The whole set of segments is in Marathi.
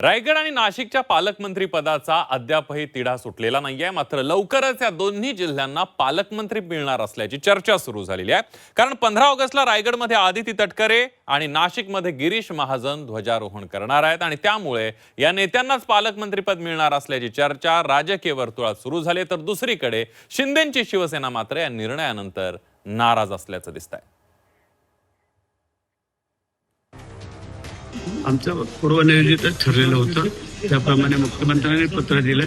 रायगड आणि नाशिकच्या पालकमंत्री पदाचा अद्यापही तिढा सुटलेला नाहीये. मात्र लवकरच या दोन्ही जिल्ह्यांना पालकमंत्री मिळणार असल्याची चर्चा सुरू झालेली आहे. कारण पंधरा ऑगस्टला रायगडमध्ये आदिती तटकरे आणि नाशिकमध्ये गिरीश महाजन ध्वजारोहण करणार आहेत आणि त्यामुळे या नेत्यांनाच पालकमंत्रीपद मिळणार असल्याची चर्चा राजकीय वर्तुळात सुरू झाली तर दुसरीकडे शिंदेची शिवसेना मात्र या निर्णयानंतर नाराज असल्याचं दिसत आहे आमचं पूर्वनियोजितच ठरलेलं होतं. त्याप्रमाणे मुख्यमंत्र्यांनी पत्र दिलं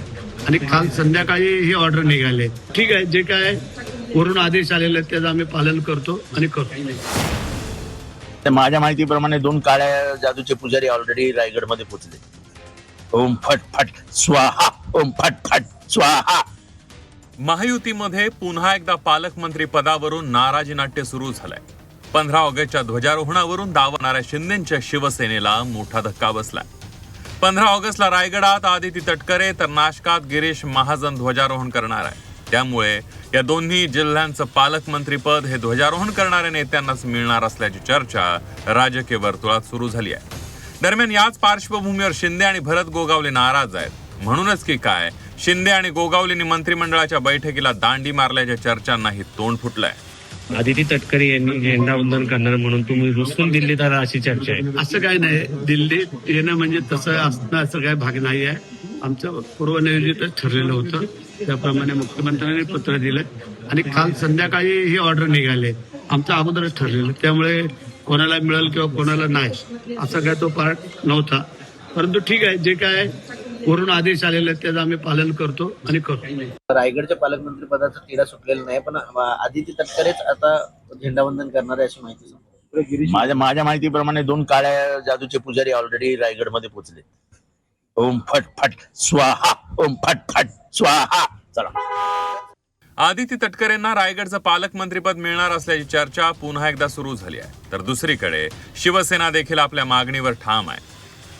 आणि काल संध्याकाळी ही ऑर्डर निघाले. ठीक आहे जे काय वरून आदेश आलेले आहेत त्याचं आम्ही पालन करतो आणि करतो. तर माझ्या माहितीप्रमाणे दोन काळ्या जादूचे पुजारी ऑलरेडी रायगडमध्ये पोहोचले. ओम फट फट स्वाहा ओम फट फट स्वाहा. महायुतीमध्ये पुन्हा एकदा पालकमंत्री पदावरून नाराजी नाट्य सुरू झालंय. पंधरा ऑगस्टच्या ध्वजारोहणावरून दावणाऱ्या शिंदेच्या शिवसेनेला मोठा धक्का बसला पंधरा ऑगस्टला रायगडात आदिती तटकरे तर नाशकात गिरीश महाजन ध्वजारोहण करणार आहे. त्यामुळे या दोन्ही जिल्ह्यांचं पालकमंत्रीपद हे ध्वजारोहण करणाऱ्या नेत्यांनाच मिळणार असल्याची चर्चा राजकीय वर्तुळात सुरू झाली आहे. दरम्यान याच पार्श्वभूमीवर शिंदे आणि भरत गोगावले नाराज आहेत. म्हणूनच की काय शिंदे आणि गोगावलेंनी मंत्रिमंडळाच्या बैठकीला दांडी मारल्याच्या चर्चांनाही तोंड फुटलंय. आदिती तटकरे यांनी झेंडावंदन करणार म्हणून तुम्ही रुसून दिल्लीत आला अशी चर्चा आहे. असं काय नाही. दिल्लीत येणं म्हणजे तसं असणं असं काय भाग नाही आहे. आमचं पूर्वनियोजितच ठरलेलं होतं. त्याप्रमाणे मुख्यमंत्र्यांनी पत्र दिलं. आणि काल संध्याकाळी ही ऑर्डर निघाले. आमचं अगोदरच ठरलेलं. त्यामुळे कोणाला मिळेल किंवा कोणाला नाही असा काय तो पार्ट नव्हता. परंतु ठीक आहे. जे काय वरून आदेश आलेले आहेत त्याचं आम्ही पालन करतो आणि करतो. रायगडच्या पालकमंत्री पदाचा तिढा सुटलेला नाही पण आदिती तटकरेच आता झेंडावंदन करणार आहे अशी माहिती. माझ्या माझ्या माहितीप्रमाणे दोन काळ्या जादूचे पुजारी ऑलरेडी रायगडमध्ये पोहोचले ओम फट फट स्वाहा! ओम फट फट स्वाहा! चला. आदिती तटकरेंना रायगडचं पालकमंत्रीपद मिळणार असल्याची चर्चा पुन्हा एकदा सुरू झाली आहे. तर दुसरीकडे शिवसेना देखील आपल्या मागणीवर ठाम आहे.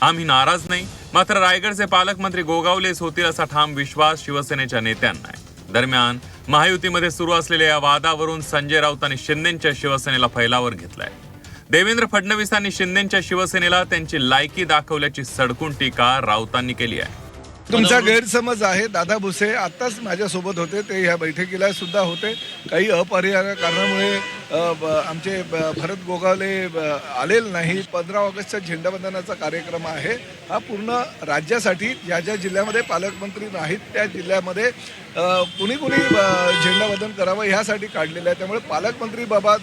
आम्ही नाराज नाही. मात्र रायगडचे पालकमंत्री गोगावलेच होतील असा ठाम विश्वास शिवसेनेच्या नेत्यांना आहे. दरम्यान महायुतीमध्ये सुरू असलेल्या या वादावरून संजय राऊत आणि शिंदेच्या शिवसेनेला फैलावर घेतलाय. देवेंद्र फडणवीसांनी शिंदेच्या शिवसेनेला त्यांची लायकी दाखवल्याची सडकून टीका राऊतांनी केली आहे. तुमचा गैरसमज आहे. दादा भुसे आत्ताच माझ्यासोबत होते. ते ह्या बैठकीला सुद्धा होते. काही अपरिहार्य कारणामुळे आमचे भरत गोगावले आलेले नाही. पंधरा ऑगस्टचा झेंडावंदनाचा कार्यक्रम आहे. हा पूर्ण राज्यासाठी ज्या ज्या जिल्ह्यामध्ये पालकमंत्री नाहीत त्या जिल्ह्यामध्ये कुणी कुणी अ, झेंडावंदन करावं ह्यासाठी काढलेलं आहे. त्यामुळे पालकमंत्री बाबा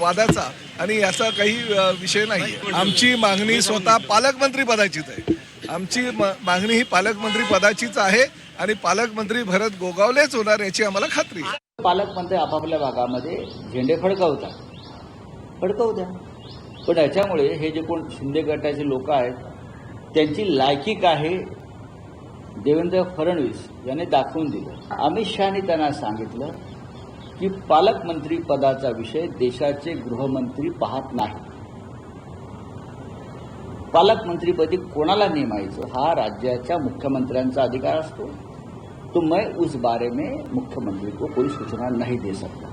वादाचा आणि याचा काही विषय नाही आमची मागणी स्वतः पालकमंत्री पदाचीच आहे. आमची मागणी ही पालकमंत्री पदाचीच आहे आणि पालकमंत्री भरत गोगावलेच होणार याची आम्हाला खात्री आहे. पालकमंत्री आपापल्या भागामध्ये झेंडे फडकावतात. फडकावू द्या पण याच्यामुळे हे जे कोण शिंदे गटाचे लोक आहेत त्यांची लायकी आहे देवेंद्र फडणवीस यांनी दाखवून दिलं. अमित शहाने त्यांना सांगितलं की पालकमंत्री पदाचा विषय देशाचे गृहमंत्री पाहत नाही. पालकमंत्रीपदी कोणाला नेमायचं हा राज्याच्या मुख्यमंत्र्यांचा अधिकार असतो. तो मैं उस बारे में मुख्यमंत्री को कोई सूचना नहीं दे सकता।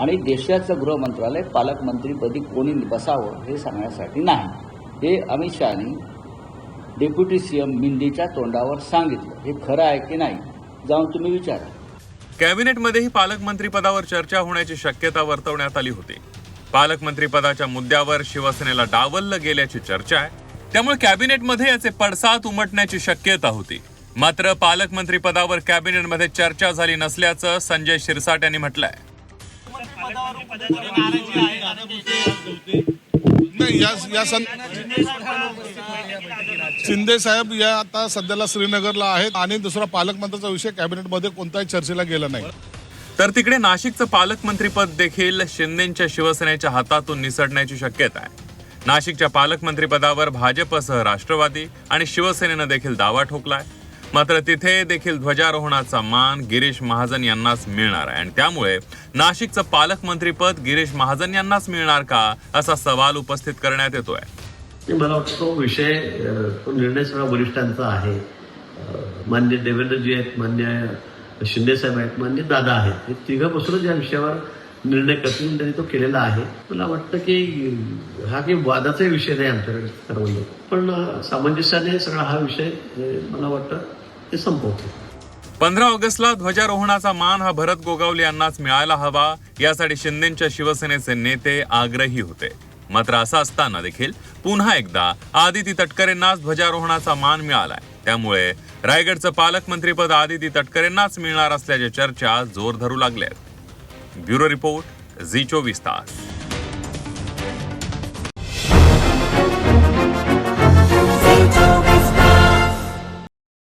आणि देशाचं गृह मंत्रालय पालकमंत्रीपदी कोणी बसावं हे सांगण्यासाठी नाही. हे अमित शहानी डेप्युटी सीएम मिंदीच्या तोंडावर सांगितलं. हे खरं आहे की नाही जाऊन तुम्ही विचारा. कॅबिनेटमध्येही पालकमंत्री पदावर चर्चा होण्याची शक्यता वर्तवण्यात आली होती. पालकमंत्री पदाच्या मुद्द्यावर शिवसेनेला डावललं गेल्याची चर्चा आहे. त्यामुळे कॅबिनेटमध्ये याचे पडसाद उमटण्याची शक्यता होती. मात्र पालकमंत्री पदावर कॅबिनेटमध्ये चर्चा झाली नसल्याचं संजय शिरसाट यांनी म्हटलंय. नाही या या सं शिंदे साहेब या आता सध्याला श्रीनगरला आहेत आणि दुसरा पालकमंत्र्याचा विषय कॅबिनेटमध्ये कोणताही चर्चेला गेला नाही. तर तिकडे नाशिकचं पालकमंत्रीपद देखील शिंदेच्या शिवसेनेच्या हातातून निसटण्याची शक्यता आहे. नाशिकच्या पालकमंत्रीपदावर भाजपसह राष्ट्रवादी आणि शिवसेनेनं देखील दावा ठोकलाय. मात्र तिथे देखील ध्वजारोहणाचा मान गिरीश महाजन यांनाच मिळणार आहे. आणि त्यामुळे नाशिकचं पालकमंत्रीपद गिरीश महाजन यांनाच मिळणार का असा सवाल उपस्थित करण्यात येतोय. मला वाटतं तो विषय तो निर्णय सगळा वरिष्ठांचा आहे. मान्य देवेंद्रजी आहेत मान्य शिंदेसाहेब आहेत मान्य दादा आहेत. हे तिघं बसूनच या विषयावर निर्णय करतील त्यांनी तो केलेला आहे. मला वाटतं की हा काही वादाचा विषय नाही आमच्याकडे ठरवलं पण सामंजस्याने सगळा हा विषय मला वाटतं ते संपवतो. पंधरा ऑगस्टला ध्वजारोहणाचा मान हा भरत गोगावले यांनाच मिळायला हवा यासाठी शिंदेच्या शिवसेनेचे नेते आग्रही होते. मात्र असं असताना देखील पुन्हा एकदा आदिती तटकरेंनाच ध्वजारोहणाचा मान मिळालाय. त्यामुळे रायगडचं पालकमंत्रीपद आदिती तटकरेंनाच मिळणार असल्याच्या चर्चा जोर धरू लागल्या ब्युरो रिपोर्ट झी चोवीस तास.